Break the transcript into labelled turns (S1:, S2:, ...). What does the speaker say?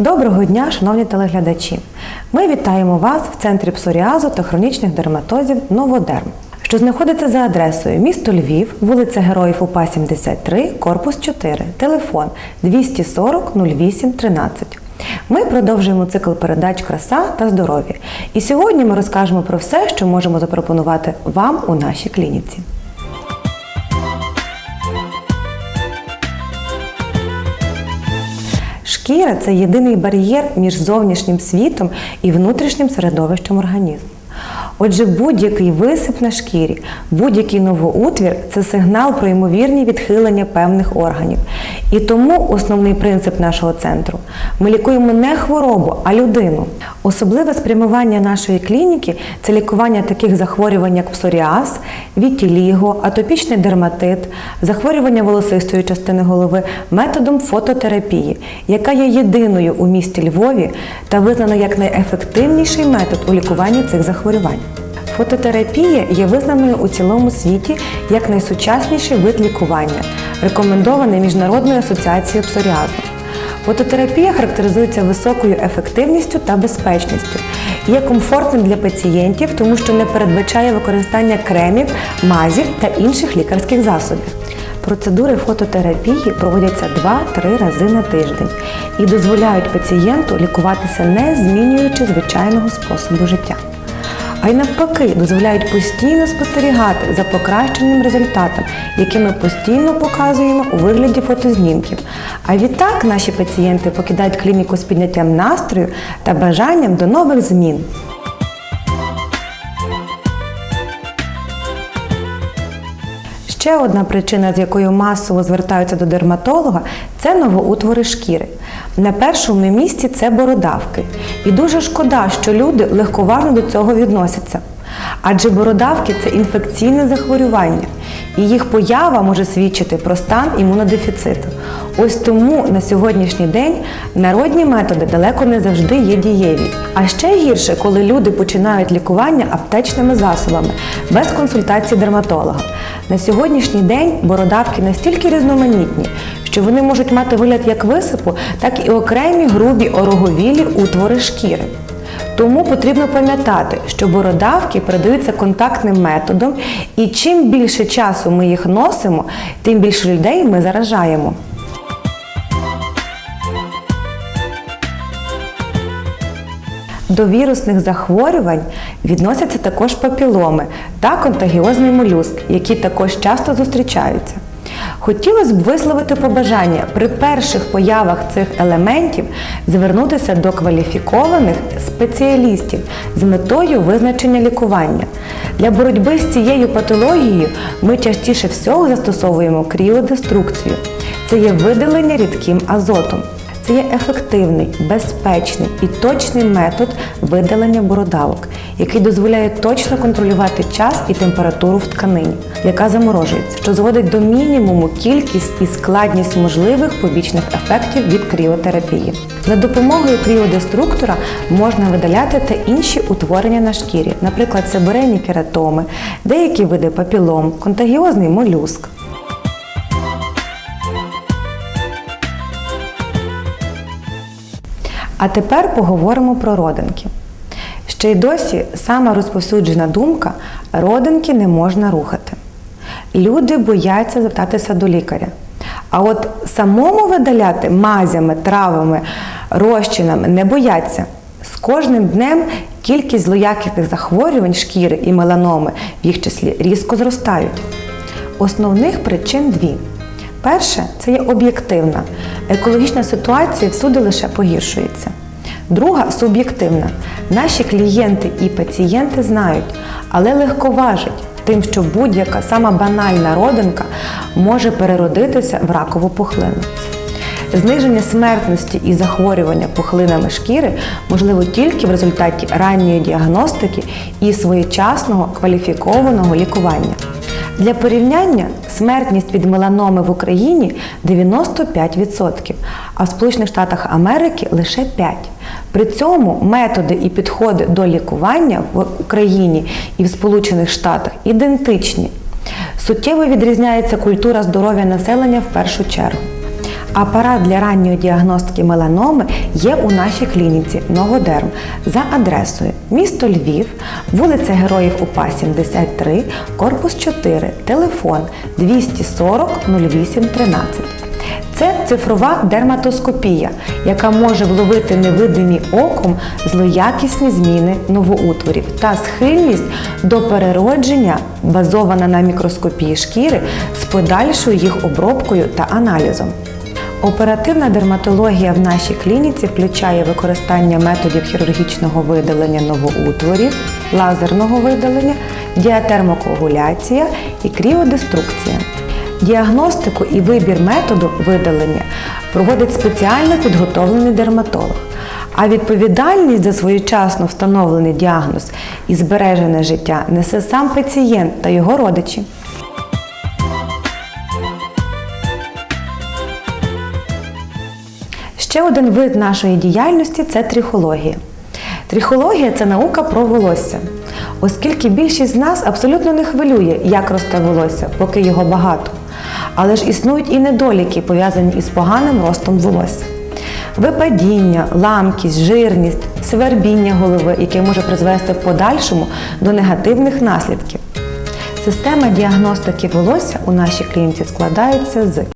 S1: Доброго дня, шановні телеглядачі! Ми вітаємо вас в центрі псоріазу та хронічних дерматозів Новодерм, що знаходиться за адресою місто Львів, вулиця Героїв УПА 73, корпус 4, телефон 240 08 13. Ми продовжуємо цикл передач Краса та здоров'я. І сьогодні ми розкажемо про все, що можемо запропонувати вам у нашій клініці. Шкіра це єдиний бар'єр між зовнішнім світом і внутрішнім середовищем організму. Отже, будь-який висип на шкірі, будь-який новоутвір це сигнал про ймовірні відхилення певних органів. І тому основний принцип нашого центру ми лікуємо не хворобу, а людину. Особливе спрямування нашої клініки це лікування таких захворювань, як псоріаз, вітіліго, атопічний дерматит, захворювання волосистої частини голови методом фототерапії, яка є єдиною у місті Львові та визнана як найефективніший метод у лікуванні цих захворювань. Фототерапія є визнаною у цілому світі як найсучасніший вид лікування, рекомендований Міжнародною асоціацією псоріазу. Фототерапія характеризується високою ефективністю та безпечністю є комфортним для пацієнтів, тому що не передбачає використання кремів, мазів та інших лікарських засобів. Процедури фототерапії проводяться 2-3 рази на тиждень і дозволяють пацієнту лікуватися не змінюючи звичайного способу життя а й навпаки дозволяють постійно спостерігати за покращеним результатом, який ми постійно показуємо у вигляді фотознімків. А відтак наші пацієнти покидають клініку з підняттям настрою та бажанням до нових змін. Ще одна причина, з якою масово звертаються до дерматолога, це новоутвори шкіри. На першому місці це бородавки. І дуже шкода, що люди легковажно до цього відносяться. Адже бородавки це інфекційне захворювання, і їх поява може свідчити про стан імунодефіциту. Ось тому на сьогоднішній день народні методи далеко не завжди є дієві. А ще гірше, коли люди починають лікування аптечними засобами без консультації дерматолога. На сьогоднішній день бородавки настільки різноманітні, що вони можуть мати вигляд як висипу, так і окремі грубі ороговілі утвори шкіри. Тому потрібно пам'ятати, що бородавки передаються контактним методом, і чим більше часу ми їх носимо, тим більше людей ми заражаємо. До вірусних захворювань відносяться також папіломи та контагіозний молюск, які також часто зустрічаються. Хотілося б висловити побажання при перших появах цих елементів звернутися до кваліфікованих спеціалістів з метою визначення лікування. Для боротьби з цією патологією ми частіше всього застосовуємо кріодеструкцію. Це є видалення рідким азотом. Це є ефективний, безпечний і точний метод видалення бородавок, який дозволяє точно контролювати час і температуру в тканині, яка заморожується, що зводить до мінімуму кількість і складність можливих побічних ефектів від кріотерапії. За допомогою кріодеструктора можна видаляти та інші утворення на шкірі, наприклад, себорейні кератоми, деякі види папілом, контагіозний молюск. А тепер поговоримо про родинки. Ще й досі сама розповсюджена думка родинки не можна рухати. Люди бояться звертатися до лікаря. А от самому видаляти мазями, травами, розчинами не бояться. З кожним днем кількість злоякісних захворювань шкіри і меланоми в їх числі різко зростають. Основних причин дві. Перше це є об'єктивна. Екологічна ситуація всюди лише погіршується. Друга суб'єктивна. Наші клієнти і пацієнти знають, але легковажать тим, що будь-яка сама банальна родинка може переродитися в ракову пухлину. Зниження смертності і захворювання пухлинами шкіри можливо тільки в результаті ранньої діагностики і своєчасного кваліфікованого лікування. Для порівняння смертність від меланоми в Україні 95%, а в Сполучених Штатах Америки лише 5%. При цьому методи і підходи до лікування в Україні і в Сполучених Штатах ідентичні. Суттєво відрізняється культура здоров'я населення в першу чергу. Апарат для ранньої діагностики меланоми є у нашій клініці Новодерм за адресою місто Львів, вулиця Героїв УПА 73, корпус 4, телефон 240 08 13. Це цифрова дерматоскопія, яка може вловити невидимі оком злоякісні зміни новоутворів та схильність до переродження, базована на мікроскопії шкіри з подальшою їх обробкою та аналізом. Оперативна дерматологія в нашій клініці включає використання методів хірургічного видалення новоутворів, лазерного видалення, діатермокоагуляція і кріодеструкція. Діагностику і вибір методу видалення проводить спеціально підготовлений дерматолог. А відповідальність за своєчасно встановлений діагноз і збережене життя несе сам пацієнт та його родичі. Ще один вид нашої діяльності це трихологія. Трихологія це наука про волосся. Оскільки більшість з нас абсолютно не хвилює, як росте волосся, поки його багато. Але ж існують і недоліки, пов'язані із поганим ростом волосся. Випадіння, ламкість, жирність, свербіння голови, яке може призвести в подальшому до негативних наслідків. Система діагностики волосся у нашій клініці складається з